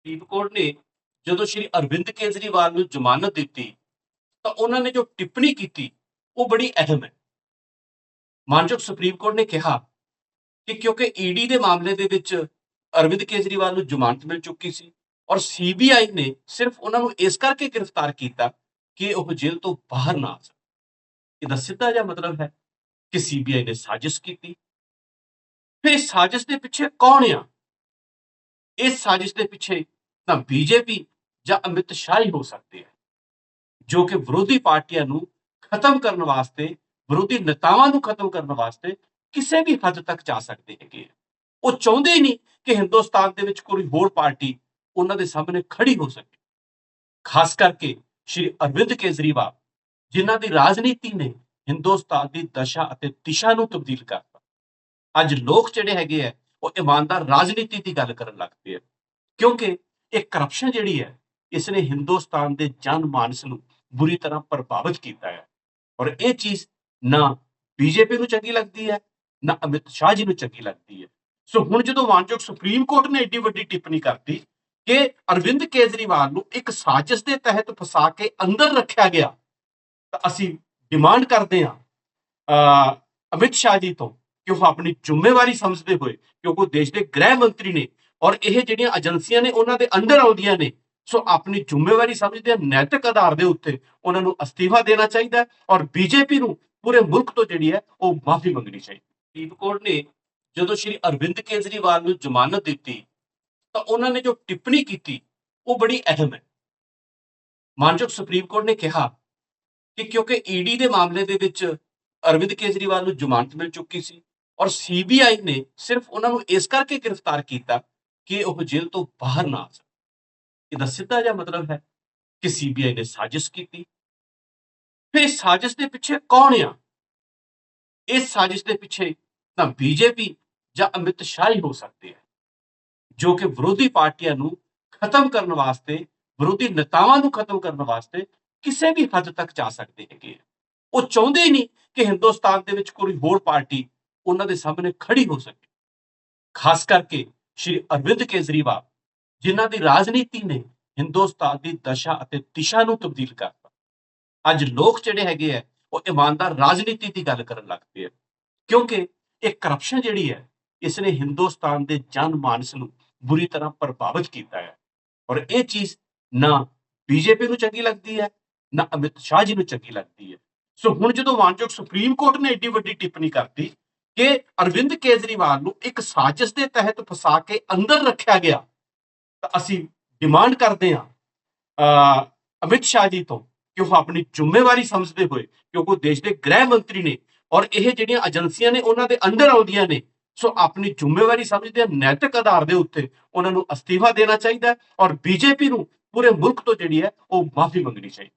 Supreme court ਨੇ ਜਦੋਂ ਸ਼੍ਰੀ ਅਰਵਿੰਦ ਕੇਜਰੀਵਾਲ ਨੂੰ ਜ਼ਮਾਨਤ ਦਿੱਤੀ, ਤਾਂ ਉਹਨਾਂ ਨੇ ਜੋ ਟਿੱਪਣੀ ਕੀਤੀ, ਉਹ ਬੜੀ ਅਹਿਮ ਹੈ। ਮਾਨਯੋਗ ਸੁਪਰੀਮ ਕੋਰਟ ਨੇ ਕਿਹਾ ਕਿ ਕਿਉਂਕਿ ਈਡੀ ਦੇ ਮਾਮਲੇ ਦੇ ਵਿੱਚ ਅਰਵਿੰਦ ਕੇਜਰੀਵਾਲ ਨੂੰ ਜ਼ਮਾਨਤ ਮਿਲ ਚੁੱਕੀ ਸੀ ਔਰ ਸੀਬੀਆਈ ਨੇ ਸਿਰਫ ਉਹਨਾਂ ਨੂੰ ਇਸ ਕਰਕੇ ਗ੍ਰਿਫਤਾਰ ਕੀਤਾ ਕਿ ਉਹ ਜੇਲ੍ਹ ਤੋਂ ਬਾਹਰ ਨਾ ਆ ਸਕਣ। ਇਹਦਾ ਸਿੱਧਾ ਜਿਹਾ ਮਤਲਬ ਹੈ ਕਿ ਸੀਬੀਆਈ ਨੇ ਸਾਜ਼ਿਸ਼ ਕੀਤੀ। ਫਿਰ ਇਸ ਸਾਜ਼ਿਸ਼ ਦੇ ਪਿੱਛੇ ਕੌਣ ਆ? ਇਸ ਸਾਜ਼ਿਸ਼ ਦੇ ਪਿੱਛੇ ਤਾਂ ਬੀਜੇਪੀ ਜਾਂ ਅਮਿਤ ਸ਼ਾਹ ਹੀ ਹੋ ਸਕਦੇ ਹੈ, ਜੋ ਕਿ ਵਿਰੋਧੀ ਪਾਰਟੀਆਂ ਨੂੰ ਖਤਮ ਕਰਨ ਵਾਸਤੇ, ਵਿਰੋਧੀ ਨੇਤਾਵਾਂ ਨੂੰ ਖਤਮ ਕਰਨ ਵਾਸਤੇ ਕਿਸੇ ਵੀ ਹੱਦ ਤੱਕ ਜਾ ਸਕਦੇ ਹੈਗੇ ਆ। ਉਹ ਚਾਹੁੰਦੇ ਹੀ ਨਹੀਂ ਕਿ ਹਿੰਦੁਸਤਾਨ ਦੇ ਵਿੱਚ ਕੋਈ ਹੋਰ ਪਾਰਟੀ ਉਹਨਾਂ ਦੇ ਸਾਹਮਣੇ ਖੜੀ ਹੋ ਸਕੇ ਖਾਸ ਕਰਕੇ ਸ਼੍ਰੀ ਅਰਵਿੰਦ ਕੇਜਰੀਵਾਲ, ਜਿਨ੍ਹਾਂ ਦੀ ਰਾਜਨੀਤੀ ਨੇ ਹਿੰਦੁਸਤਾਨ ਦੀ ਦਸ਼ਾ ਅਤੇ ਦਿਸ਼ਾ ਨੂੰ ਤਬਦੀਲ ਕਰਤਾ ਅੱਜ ਲੋਕ ਜਿਹੜੇ ਹੈਗੇ ਆ ਉਹ ਇਮਾਨਦਾਰ ਰਾਜਨੀਤੀ ਦੀ ਗੱਲ ਕਰਨ ਲੱਗ ਪਏ ਕਿਉਂਕਿ ਇਹ ਕਰਪਸ਼ਨ ਜਿਹੜੀ ਹੈ ਇਸ ਨੇ ਹਿੰਦੁਸਤਾਨ ਦੇ ਜਨ ਮਾਨਸ ਨੂੰ ਬੁਰੀ ਤਰ੍ਹਾਂ ਪ੍ਰਭਾਵਿਤ ਕੀਤਾ ਹੈ। ਔਰ ਇਹ ਚੀਜ਼ ਨਾ ਬੀਜੇਪੀ ਨੂੰ ਚੰਗੀ ਲੱਗਦੀ ਹੈ, ਨਾ ਅਮਿਤ ਸ਼ਾਹ ਜੀ ਨੂੰ ਚੰਗੀ ਲੱਗਦੀ ਹੈ। ਸੋ ਹੁਣ ਜਦੋਂ ਮਾਨਯੋਗ ਸੁਪਰੀਮ ਕੋਰਟ ਨੇ ਏਡੀ ਵੱਡੀ ਟਿੱਪਣੀ ਕਰਤੀ ਕਿ ਅਰਵਿੰਦ ਕੇਜਰੀਵਾਲ ਨੂੰ ਇੱਕ ਸਾਜ਼ਿਸ਼ ਦੇ ਤਹਿਤ ਫਸਾ ਕੇ ਅੰਦਰ ਰੱਖਿਆ ਗਿਆ, ਤਾਂ ਅਸੀਂ ਡਿਮਾਂਡ ਕਰਦੇ ਹਾਂ ਅਮਿਤ ਸ਼ਾਹ ਜੀ ਤੋਂ ਕਿ ਉਹ ਆਪਣੀ ਜ਼ਿੰਮੇਵਾਰੀ ਸਮਝਦੇ ਹੋਏ ਕਿਉਂਕਿ ਉਹ ਦੇਸ਼ ਦੇ ਗ੍ਰਹਿ ਮੰਤਰੀ ਨੇ ਔਰ ਇਹ ਜਿਹੜੀਆਂ ਏਜੰਸੀਆਂ ਨੇ ਉਹਨਾਂ ਦੇ ਅੰਡਰ ਆਉਂਦੀਆਂ ਨੇ, ਸੋ ਆਪਣੀ ਜ਼ਿੰਮੇਵਾਰੀ ਸਮਝਦੇ ਨੈਤਿਕ ਆਧਾਰ ਦੇ ਉੱਤੇ ਉਹਨਾਂ ਨੂੰ ਅਸਤੀਫਾ ਦੇਣਾ ਚਾਹੀਦਾ ਹੈ ਔਰ ਬੀਜੇਪੀ ਨੂੰ ਪੂਰੇ ਮੁਲਕ ਤੋਂ ਜਿਹੜੀ ਹੈ ਉਹ ਮਾਫੀ ਮੰਗਣੀ ਚਾਹੀਦੀ ਸੁਪਰੀਮ ਕੋਰਟ ਨੇ ਜਦੋਂ ਸ਼੍ਰੀ ਅਰਵਿੰਦ ਕੇਜਰੀਵਾਲ ਨੂੰ ਜ਼ਮਾਨਤ ਦਿੱਤੀ, ਤਾਂ ਉਹਨਾਂ ਨੇ ਜੋ ਟਿੱਪਣੀ ਕੀਤੀ, ਉਹ ਬੜੀ ਅਹਿਮ ਹੈ। ਮਾਨਯੋਗ ਸੁਪਰੀਮ ਕੋਰਟ ਨੇ ਕਿਹਾ ਕਿ ਕਿਉਂਕਿ ਈਡੀ ਦੇ ਮਾਮਲੇ ਦੇ ਵਿੱਚ ਅਰਵਿੰਦ ਕੇਜਰੀਵਾਲ ਨੂੰ ਜ਼ਮਾਨਤ ਮਿਲ ਚੁੱਕੀ ਸੀ ਔਰ ਸੀਬੀਆਈ ਨੇ ਸਿਰਫ ਉਹਨਾਂ ਨੂੰ ਇਸ ਕਰਕੇ ਗ੍ਰਿਫਤਾਰ ਕੀਤਾ ਕਿ ਉਹ ਜੇਲ੍ਹ ਤੋਂ ਬਾਹਰ ਨਾ ਆ ਸਕਣ ਇਹਦਾ ਸਿੱਧਾ ਜਿਹਾ ਮਤਲਬ ਹੈ ਕਿ ਸੀਬੀਆਈ ਨੇ ਸਾਜ਼ਿਸ਼ ਕੀਤੀ। ਫਿਰ ਇਸ ਸਾਜ਼ਿਸ਼ ਦੇ ਪਿੱਛੇ ਕੌਣ ਆ? ਇਸ ਸਾਜ਼ਿਸ਼ ਦੇ ਪਿੱਛੇ ਤਾਂ ਬੀਜੇਪੀ ਜਾਂ ਅਮਿਤ ਸ਼ਾਹ ਹੀ ਹੋ ਸਕਦੇ ਆ, ਜੋ ਕਿ ਵਿਰੋਧੀ ਪਾਰਟੀਆਂ ਨੂੰ ਖਤਮ ਕਰਨ ਵਾਸਤੇ, ਵਿਰੋਧੀ ਨੇਤਾਵਾਂ ਨੂੰ ਖਤਮ ਕਰਨ ਵਾਸਤੇ ਕਿਸੇ ਵੀ ਹੱਦ ਤੱਕ ਜਾ ਸਕਦੇ ਹੈਗੇ ਆ। ਉਹ ਚਾਹੁੰਦੇ ਹੀ ਨਹੀਂ ਕਿ ਹਿੰਦੁਸਤਾਨ ਦੇ ਵਿੱਚ ਕੋਈ ਹੋਰ ਪਾਰਟੀ ਉਹਨਾਂ ਦੇ ਸਾਹਮਣੇ ਖੜੀ ਹੋ ਸਕੇ। ਖਾਸ ਕਰਕੇ ਸ਼੍ਰੀ ਅਰਵਿੰਦ ਕੇਜਰੀਵਾਲ, ਜਿਨ੍ਹਾਂ ਦੀ ਰਾਜਨੀਤੀ ਨੇ ਹਿੰਦੁਸਤਾਨ ਦੀ ਦਸ਼ਾ ਅਤੇ ਦਿਸ਼ਾ ਨੂੰ ਤਬਦੀਲ ਕਰਤਾ ਅੱਜ ਲੋਕ ਜਿਹੜੇ ਹੈਗੇ ਆ, ਉਹ ਇਮਾਨਦਾਰ ਰਾਜਨੀਤੀ ਦੀ ਗੱਲ ਕਰਨ ਲੱਗ ਪਏ ਆ। ਕਿਉਂਕਿ ਇਹ ਕਰਪਸ਼ਨ ਜਿਹੜੀ ਹੈ ਇਸ ਨੇ ਹਿੰਦੁਸਤਾਨ ਦੇ ਜਨ ਮਾਨਸ ਨੂੰ ਬੁਰੀ ਤਰ੍ਹਾਂ ਪ੍ਰਭਾਵਿਤ ਕੀਤਾ ਹੈ। ਔਰ ਇਹ ਚੀਜ਼ ਨਾ ਬੀਜੇਪੀ ਨੂੰ ਚੰਗੀ ਲੱਗਦੀ ਹੈ, ਨਾ ਅਮਿਤ ਸ਼ਾਹ ਜੀ ਨੂੰ ਚੰਗੀ ਲੱਗਦੀ ਹੈ। ਸੋ ਹੁਣ ਜਦੋਂ ਮਾਨਯੋਗ ਸੁਪਰੀਮ ਕੋਰਟ ਨੇ ਏਡੀ ਵੱਡੀ ਟਿੱਪਣੀ ਕਰਤੀ ਕਿ ਅਰਵਿੰਦ ਕੇਜਰੀਵਾਲ ਨੂੰ ਇੱਕ ਸਾਜ਼ਿਸ਼ ਦੇ ਤਹਿਤ ਫਸਾ ਕੇ ਅੰਦਰ ਰੱਖਿਆ ਗਿਆ, ਤਾਂ ਅਸੀਂ ਡਿਮਾਂਡ ਕਰਦੇ ਹਾਂ ਅਮਿਤ ਸ਼ਾਹ ਜੀ ਤੋਂ ਕਿ ਉਹ ਆਪਣੀ ਜ਼ਿੰਮੇਵਾਰੀ ਸਮਝਦੇ ਹੋਏ ਕਿਉਂਕਿ ਉਹ ਦੇਸ਼ ਦੇ ਗ੍ਰਹਿ ਮੰਤਰੀ ਨੇ ਔਰ ਇਹ ਜਿਹੜੀਆਂ ਏਜੰਸੀਆਂ ਨੇ ਉਹਨਾਂ ਦੇ ਅੰਡਰ ਆਉਂਦੀਆਂ ਨੇ, ਸੋ ਆਪਣੀ ਜ਼ਿੰਮੇਵਾਰੀ ਸਮਝਦੇ ਨੈਤਿਕ ਆਧਾਰ ਦੇ ਉੱਤੇ ਉਹਨਾਂ ਨੂੰ ਅਸਤੀਫਾ ਦੇਣਾ ਚਾਹੀਦਾ ਹੈ ਔਰ ਬੀਜੇਪੀ ਨੂੰ ਪੂਰੇ ਮੁਲਕ ਤੋਂ ਜਿਹੜੀ ਹੈ ਉਹ ਮਾਫੀ ਮੰਗਣੀ ਚਾਹੀਦੀ